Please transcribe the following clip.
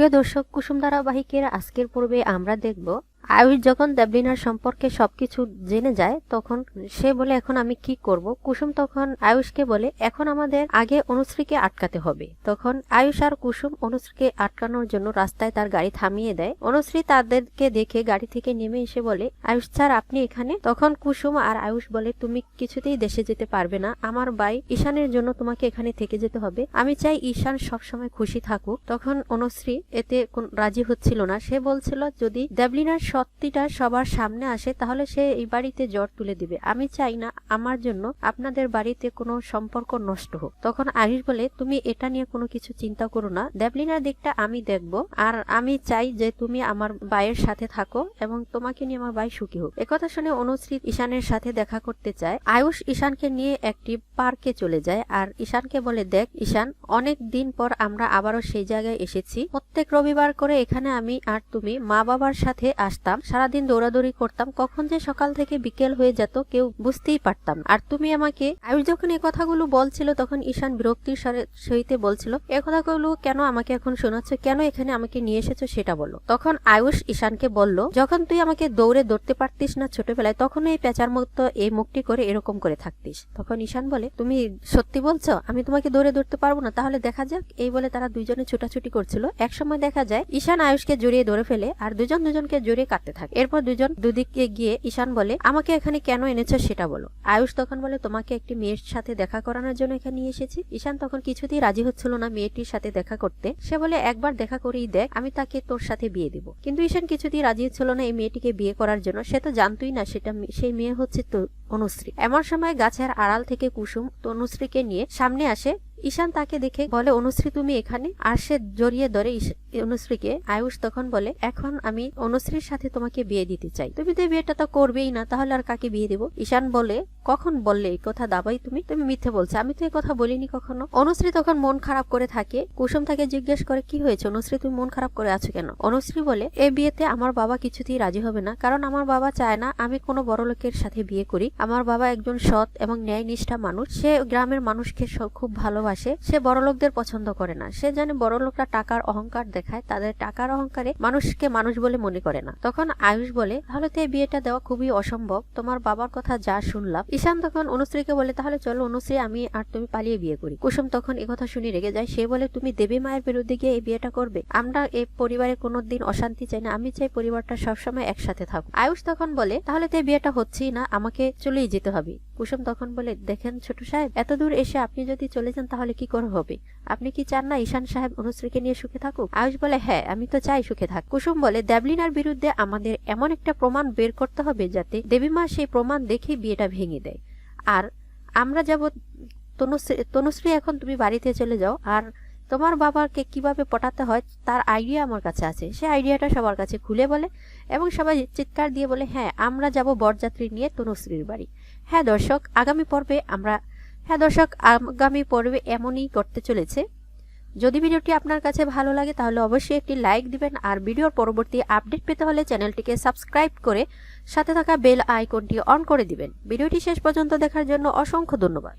প্রিয় দর্শক কুসুম ধারাবাহিকের আজকের পর্বে আমরা দেখব আয়ুষ যখন দেবলিনার সম্পর্কে সবকিছু জেনে যায়, তখন সে বলে, এখন আমি কি করব? কুসুম তখন আয়ুষকে বলে, এখন আমাদের আগে অনুশ্রীকে আটকাতে হবে। তখন আয়ুষ আর কুসুম অনুশ্রীকে আটকানোর জন্য রাস্তায় তার গাড়ি থামিয়ে দেয়। অনুশ্রী তাদেরকে দেখে গাড়ি থেকে নেমে এসে বলে, আয়ুষ স্যার, আপনি এখানে? তখন কুসুম আর আয়ুষ বলে, তুমি কিছুতেই দেশে যেতে পারবে না। আমার ভাই ঈশানের জন্য তোমাকে এখানে থেকে যেতে হবে। আমি চাই ঈশান সবসময় খুশি থাকুক। তখন অনুশ্রী এতে রাজি হচ্ছিল না। সে বলছিল, যদি দেবলিনার সত্যিটা সবার সামনে আসে, তাহলে সে এই বাড়িতে জ্বর তুলে দিবে। আমি চাই না আমার জন্য আপনাদের বাড়িতে কোনো সম্পর্ক নষ্ট হোক। তখন আয়ুষ বলে, তুমি এটা নিয়ে কোনো কিছু চিন্তা করো না। দেবলিনার দিকটা আমি দেখব আর আমি চাই যে তুমি আমার ভাইয়ের সাথে থাকো এবং তোমাকে নিয়ে আমার ভাই সুখী হোক। একথা শুনে অনুশ্রী ঈশানের সাথে দেখা করতে চায়। আয়ুষ ঈশানকে নিয়ে একটি পার্কে চলে যায় আর ঈশানকে বলে, দেখ ঈশান, অনেক দিন পর আমরা আবারও সেই জায়গায় এসেছি। প্রত্যেক রবিবার করে এখানে আমি আর তুমি মা বাবার সাথে আসতাম, সারাদিন দৌড়াদৌড়ি করতাম, কখন যে সকাল থেকে বিকেল হয়ে যেত কেউ বুঝতেই পারতাম আর তুমি আমাকে, আয়ুষ যখন এই কথাগুলো বলছিল, তখন ঈশান বিরক্তির সহিতে বলছিল, এ কথাগুলো কেন আমাকে এখন শোনাচ্ছ? কেন এখানে আমাকে নিয়ে এসেছ সেটা বলো। তখন আয়ুষ ঈশানকে বলল, যখন তুই আমাকে দৌড়ে দৌড়তে পারতিস না ছোটবেলায় তখন এই পেঁচার মতো এই মুখটি করে এরকম করে থাকতিস। তখন ঈশান বলে, তুমি সত্যি বলছো? আমি তোমাকে দৌড়ে দৌড়তে পারব না? তাহলে দেখা যাক। এই বলে তারা দুইজনে ছুটাছুটি করছিল। এক সময় দেখা যায়, ঈশান আয়ুষকে জড়িয়ে ধরে ফেলে, আর দুজন দুজনকে জড়িয়ে কাটতে থাকে। এরপর দুজন দুদিকে গিয়ে ঈশান বলে, আমাকে এখানে কেন এনেছো সেটা বলো। আয়ুষ তখন বলে, তোমাকে একটি মেয়ের সাথে দেখা করানোর জন্য এখানে নিয়ে এসেছি। ঈশান তখন কিছুতেই রাজি হচ্ছিল না মেয়েটির সাথে দেখা করতে। সে বলে, একবার দেখা করেই দেখ, আমি তাকে তোর সাথে বিয়ে দিব। কিন্তু ঈশান কিছুতেই রাজি হচ্ছিল না এই মেয়েটিকে বিয়ে করার জন্য। সে তো জানতোই না সেটা সেই মেয়ে হচ্ছে তো অনুশ্রী এমন সময় গাছের আড়াল থেকে কুসুম তনুশ্রীকে নিয়ে সামনে আসে। ঈশান তাকে দেখে বলে, অনুশ্রী, তুমি এখানে? আর সে জড়িয়ে ধরে অনুশ্রীকে, আয়ুষ তখন বলে, এখন আমি অনুশ্রীর সাথে তোমাকে বিয়ে দিতে চাই। তুমি তো বিয়েটা তো করবেই না, তাহলে আর কাকে বিয়ে দেবো? ঈশান বলে, কখন বললে এই কথা দাবাই তুমি? তুমি মিথ্যে বলছো, আমি তো এই কথা বলিনি কখনো। অনুশ্রী তখন মন খারাপ করে থাকে। কুসুম তাকে জিজ্ঞেস করে, কি হয়েছে অনুশ্রী, তুমি মন খারাপ করে আছো কেন? অনুশ্রী বলে এই বিয়েতে আমার বাবা কিছুতেই রাজি হবে না, কারণ আমার বাবা চায় না আমি কোনো বড় লোকের সাথে বিয়ে করি। আমার বাবা একজন সৎ এবং ন্যায়নিষ্ঠা মানুষ। সে গ্রামের মানুষকে খুব ভালোবাসে। সে বড় লোকদের পছন্দ করে না। সে জানে বড় লোকরা টাকার অহংকার দেখায়, তাদের টাকার অহংকারে মানুষকে মানুষ বলে মনে করে না। তখন আয়ুষ বলে, তাহলে তো এই বিয়েটা দেওয়া খুবই অসম্ভব। তোমার বাবার কথা যা শুনলাম। ঈশান তখন অনুশ্রীকে বলে, তাহলে চলো অনুশ্রী, আমি আর তুমি পালিয়ে বিয়ে করি। কুসুম তখন কথা শুনে রেগে যায়। সে বলে, তুমি দেবী মায়ের বিরুদ্ধে গিয়ে এই বিয়েটা করবে? আমরা এই পরিবারে কোনোদিন অশান্তি চাই না। আমি চাই পরিবারটা সবসময় একসাথে থাকুক। আয়ুষ তখন বলে, তাহলে তো বিয়েটা হচ্ছেই না। আমাকে চলেই যেতে হবে। কুসুম তখন বলে, দেখেন ছোট সাহেব, এত দূর এসে আপনি যদি চলে যান তাহলে কি করে হবে? আপনি কি চান না ঈশান সাহেব অনুশ্রীকে নিয়ে সুখে থাকুক? আয়ুষ বলে হ্যাঁ আমি তো চাই সুখে থাক। কুসুম বলে, দেবলিনার বিরুদ্ধে আমাদের এমন একটা প্রমাণ বের করতে হবে যাতে দেবীমা সেই প্রমাণ দেখে বিয়েটা ভেঙে দেয়। আর আমরা যাব তনুশ্রী তনুশ্রী, এখন তুমি বাড়িতে চলে যাও। আর তোমার বাবাকে কীভাবে পটাতে হয় তার আইডিয়া আমার কাছে আছে। সে আইডিয়াটা সবার কাছে খুলে বলে এবং সবাই চিৎকার দিয়ে বলে হ্যাঁ আমরা যাব বরযাত্রী নিয়ে তনুশ্রীর বাড়ি। হ্যাঁ দর্শক, আগামী পর্বে আমরা হ্যাঁ দর্শক, আগামী পর্বে এমনই করতে চলেছে। যদি ভিডিওটি আপনার কাছে ভালো লাগে তাহলে অবশ্যই একটি লাইক দিবেন আর ভিডিওর পরবর্তী আপডেট পেতে হলে চ্যানেলটিকে সাবস্ক্রাইব করে সাথে থাকা বেল আইকনটি অন করে দিবেন। ভিডিওটি শেষ পর্যন্ত দেখার জন্য অসংখ্য ধন্যবাদ।